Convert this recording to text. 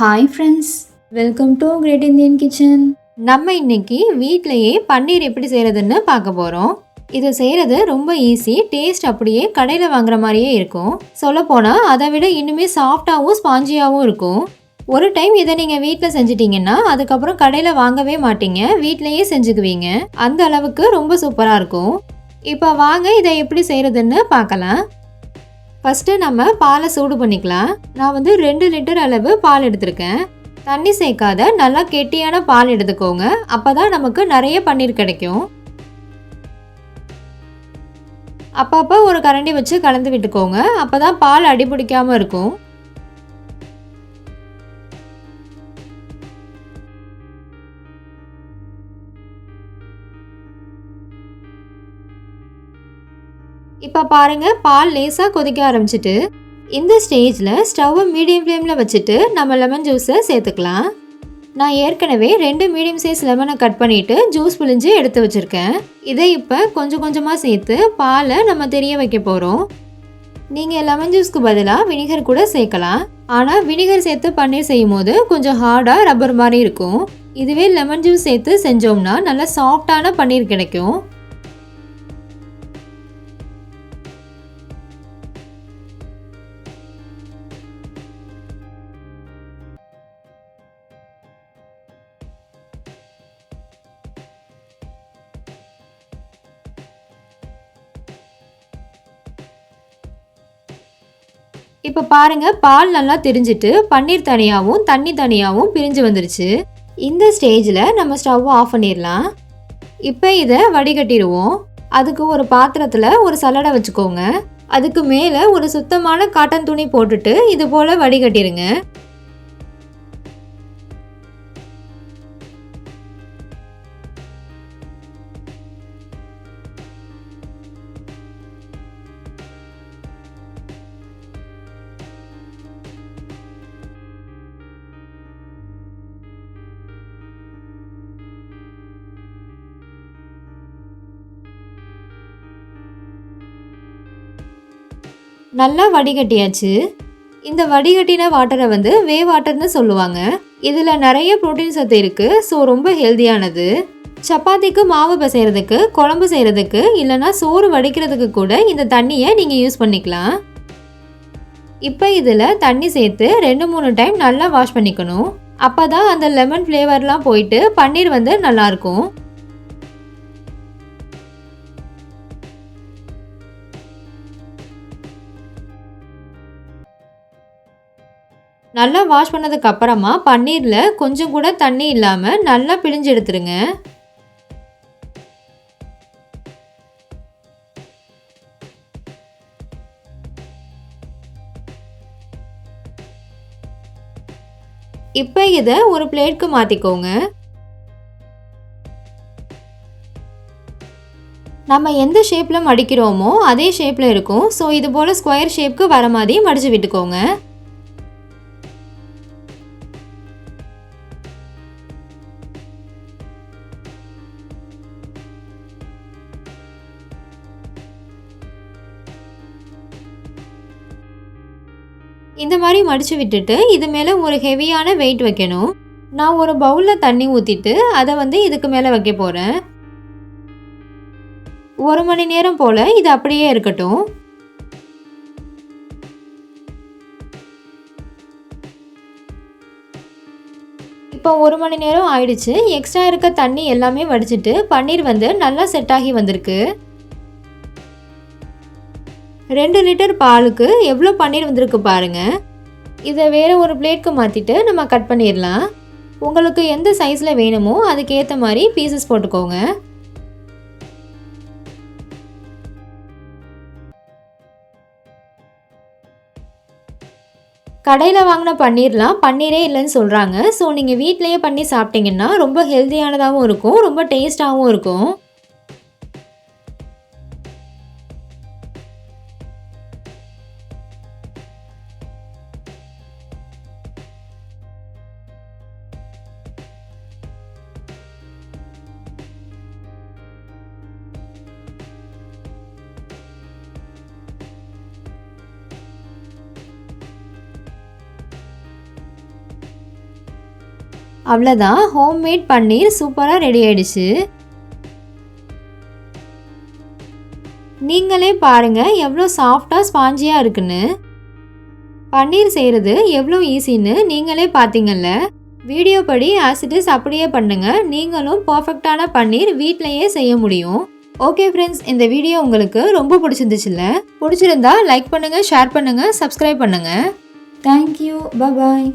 Hi friends welcome to great Indian kitchen நம்ம இன்னைக்கு வீட்லேயே பன்னீர் எப்படி செய்கிறதுன்னு பார்க்க போகிறோம் இதை செய்கிறது ரொம்ப ஈஸி டேஸ்ட் அப்படியே கடையில் வாங்குற மாதிரியே இருக்கும். சொல்லப்போனால் அதை விட இன்னுமே சாஃப்டாகவும் ஸ்பாஞ்சியாகவும் இருக்கும். ஒரு டைம் இதை நீங்கள் வீட்டில் செஞ்சிட்டிங்கன்னா அதுக்கப்புறம் கடையில் வாங்கவே மாட்டீங்க. வீட்டிலையே செஞ்சுக்குவீங்க. அந்த அளவுக்கு ரொம்ப சூப்பராக இருக்கும். இப்போ வாங்க இதை எப்படி செய்கிறதுன்னு பார்க்கலாம். ஃபஸ்ட்டு நம்ம பாலை சூடு பண்ணிக்கலாம். நான் வந்து ரெண்டு லிட்டர் அளவு பால் எடுத்திருக்கேன். தண்ணி சேர்க்காத நல்லா கெட்டியான பால் எடுத்துக்கோங்க. அப்போ தான் நமக்கு நிறைய பன்னீர் கிடைக்கும். அப்பப்போ ஒரு கரண்டி வச்சு கலந்து விட்டுக்கோங்க. அப்போ தான் பால் அடிபிடிக்காமல் இருக்கும். இப்போ பாருங்க பால் லேசாக கொதிக்க ஆரம்பிச்சிட்டு இந்த ஸ்டேஜில் ஸ்டவ்வை மீடியம் ஃப்ளேமில் வச்சுட்டு நம்ம லெமன் ஜூஸை சேர்த்துக்கலாம். நான் ஏற்கனவே ரெண்டு மீடியம் சைஸ் லெமனை கட் பண்ணிவிட்டு ஜூஸ் புழிஞ்சு எடுத்து வச்சுருக்கேன். இதை இப்போ கொஞ்சம் கொஞ்சமாக சேர்த்து பாலை நம்ம தெரிய வைக்க போகிறோம் நீங்கள் லெமன் ஜூஸ்க்கு பதிலாக வினிகர் கூட சேர்க்கலாம். ஆனால் வினிகர் சேர்த்து பன்னீர் செய்யும் போது கொஞ்சம் ஹார்டாக ரப்பர் மாதிரி இருக்கும். இதுவே லெமன் ஜூஸ் சேர்த்து செஞ்சோம்னா நல்லா சாஃப்டான பன்னீர் கிடைக்கும். இப்போ பாருங்கள் பால் நல்லா தெரிஞ்சிட்டு பன்னீர் தனியாகவும் தண்ணி தனியாகவும் பிரிஞ்சு வந்துருச்சு. இந்த ஸ்டேஜில் நம்ம ஸ்டவ் ஆஃப் பண்ணிடலாம் இப்போ இதை வடிகட்டிடுவோம் அதுக்கு ஒரு பாத்திரத்தில் ஒரு சல்லடை வச்சுக்கோங்க. அதுக்கு மேலே ஒரு சுத்தமான காட்டன் துணி போட்டுட்டு இது போல் வடிகட்டிடுங்க நல்லா வடிகட்டியாச்சு. இந்த வடிகட்டின வாட்டரை வந்து வே வாட்டர்னு சொல்லுவாங்க. இதில் நிறைய புரோட்டீன் சத்து இருக்குது ஸோ ரொம்ப ஹெல்தியானது சப்பாத்திக்கு மாவு பிசைகிறதுக்கு குழம்பு செய்கிறதுக்கு இல்லைனா சோறு வடிக்கிறதுக்கு கூட இந்த தண்ணியை நீங்கள் யூஸ் பண்ணிக்கலாம். இப்போ இதில் தண்ணி சேர்த்து ரெண்டு மூணு டைம் நல்லா வாஷ் பண்ணிக்கணும். அப்போ தான் அந்த லெமன் ஃப்ளேவர்லாம் போயிட்டு பன்னீர் வந்து நல்லாயிருக்கும் நல்லா வாஷ் பண்ணதுக்கு அப்புறமா பன்னீரில் கொஞ்சம் கூட தண்ணி இல்லாமல் நல்லா பிழிஞ்சு எடுத்துருங்க. இப்போ இதை ஒரு பிளேட்க்கு மாற்றிக்கோங்க நம்ம எந்த ஷேப்பில் மடிக்கிறோமோ அதே ஷேப்பில் இருக்கும். ஸோ இது போல் ஸ்கொயர் ஷேப்க்கு வர மாதிரி மடித்து விட்டுக்கோங்க. இந்த மாதிரி மடித்து விட்டுட்டு இது மேலே ஒரு ஹெவியான வெயிட் வைக்கணும். நான் ஒரு பவுலில் தண்ணி ஊற்றிட்டு அதை வந்து இதுக்கு மேலே வைக்க போகிறேன் ஒரு மணி நேரம் போல் இது அப்படியே இருக்கட்டும். இப்போ ஒரு மணி நேரம் ஆயிடுச்சு. எக்ஸ்ட்ரா இருக்க தண்ணி எல்லாமே வடிச்சிட்டு பன்னீர் வந்து நல்லா செட் ஆகி வந்திருக்கு. ரெண்டு லிட்டர் பாலுக்கு எவ்வளோ பன்னீர் வந்திருக்கு பாருங்க. இதை வேறு ஒரு பிளேட்க்கு மாற்றிட்டு நம்ம கட் பண்ணிடலாம். உங்களுக்கு எந்த சைஸில் வேணுமோ அதுக்கேற்ற மாதிரி பீசஸ் போட்டுக்கோங்க. கடையில் வாங்கின பன்னீர்லாம் பன்னீரே இல்லைன்னு சொல்கிறாங்க ஸோ நீங்கள் வீட்லேயே பண்ணி சாப்பிட்டீங்கன்னா ரொம்ப ஹெல்த்தியானதாகவும் இருக்கும் ரொம்ப டேஸ்ட்டாகவும் இருக்கும். அவ்வளோதான் ஹோம்மேட் பன்னீர் சூப்பராக ரெடி ஆயிடுச்சு. நீங்களே பாருங்கள் எவ்வளோ சாஃப்டாக ஸ்பாஞ்சியாக இருக்குன்னு. பன்னீர் செய்கிறது எவ்வளோ ஈஸின்னு நீங்களே பார்த்தீங்கல்ல வீடியோ படி ஆசிட்டிஸ் அப்படியே பண்ணுங்கள் நீங்களும் பர்ஃபெக்டான பன்னீர் வீட்டிலையே செய்ய முடியும். ஓகே ஃப்ரெண்ட்ஸ் இந்த வீடியோ உங்களுக்கு ரொம்ப பிடிச்சிருந்துச்சுல்ல? பிடிச்சிருந்தா லைக் பண்ணுங்கள் ஷேர் பண்ணுங்கள் சப்ஸ்கிரைப் பண்ணுங்கள் தேங்க்யூ பாய்